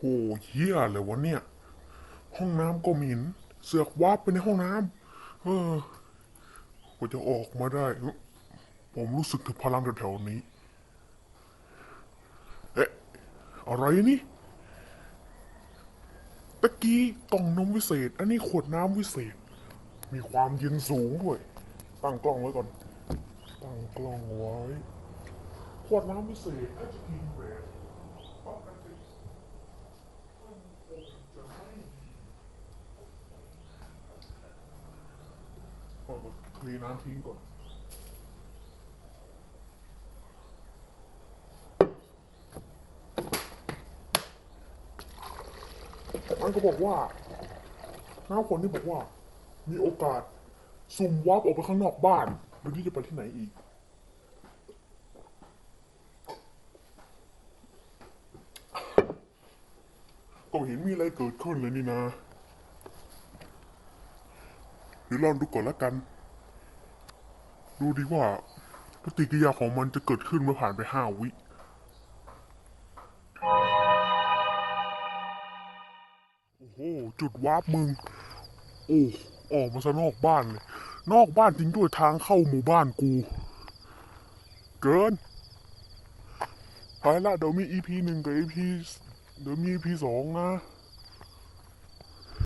โหเฮียเลยวะเนี่ย ห้องน้ำก็หมิน เสือกวับไปในห้องน้ำเออกว่าจะออกมาได้ ผมรู้สึกถึงพลังแถวๆนี้ เอ๊ะ อะไรนี่ตะกี้กล่องนมวิเศษ อันนี้ขวดน้ำวิเศษ มีความเย็นสูงด้วย ตั้งกล้องไว้ก่อน ตั้งกล้องไว้ ขวดน้ำวิเศษถ้าจะกินแบบปกติมันคงจะไม่ดี ก่อนเทน้ำทิ้งก่อนมันก็บอกว่าน้าคนนี่บอกว่า มีโอกาสสุ่มวับออกไปข้างนอกบ้านหรือที่จะไปที่ไหนอีก ก็เห็นมีอะไรเกิดขึ้นเลยนี่นะ ดี๋ยวลองดูก่อนละกัน ดูดีว่าปฏิกิริยาของมันจะเกิดขึ้นเมื่อผ่านไปห้าวิ โอ้โห จุดวาร์ปมึง โอ้ออกมาซะนอกบ้านเลย นอกบ้านจริงด้วยทางเข้าหมู่บ้านกู เกิน ไปละเดี๋ยวมี EP หนึ่งกับ EP เดี๋ยวมี EP สองนะ